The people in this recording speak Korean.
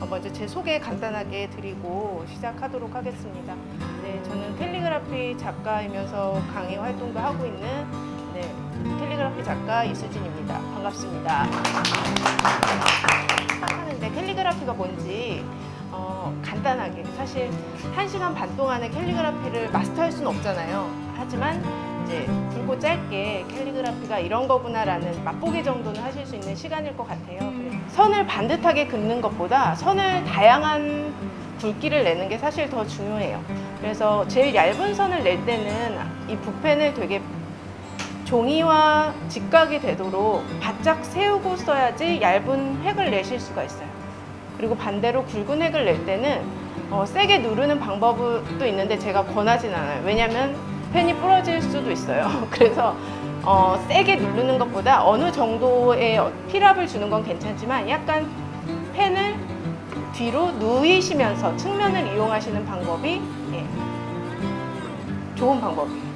어, 먼저 제 소개 간단하게 드리고 시작하도록 하겠습니다. 네, 저는 캘리그라피 작가이면서 강의 활동도 하고 있는 네, 캘리그라피 작가 이수진입니다. 반갑습니다. 시작하는데 캘리그라피가 뭔지 어, 간단하게 사실 한 시간 반 동안에 캘리그라피를 마스터할 수는 없잖아요. 하지만 이제 굵고 짧게 캘리그라피가 이런 거구나라는 맛보기 정도는 하실 수 있는 시간일 것 같아요. 선을 반듯하게 긋는 것보다 선을 다양한 굵기를 내는 게 사실 더 중요해요. 그래서 제일 얇은 선을 낼 때는 이 붓펜을 되게 종이와 직각이 되도록 바짝 세우고 써야지 얇은 획을 내실 수가 있어요. 그리고 반대로 굵은 획을 낼 때는 어, 세게 누르는 방법도 있는데 제가 권하진 않아요. 왜냐면 펜이 부러질 수도 있어요. 그래서 어, 세게 누르는 것보다 어느 정도의 어, 필압을 주는 건 괜찮지만 약간 펜을 뒤로 누이시면서 측면을 이용하시는 방법이 예, 좋은 방법이에요.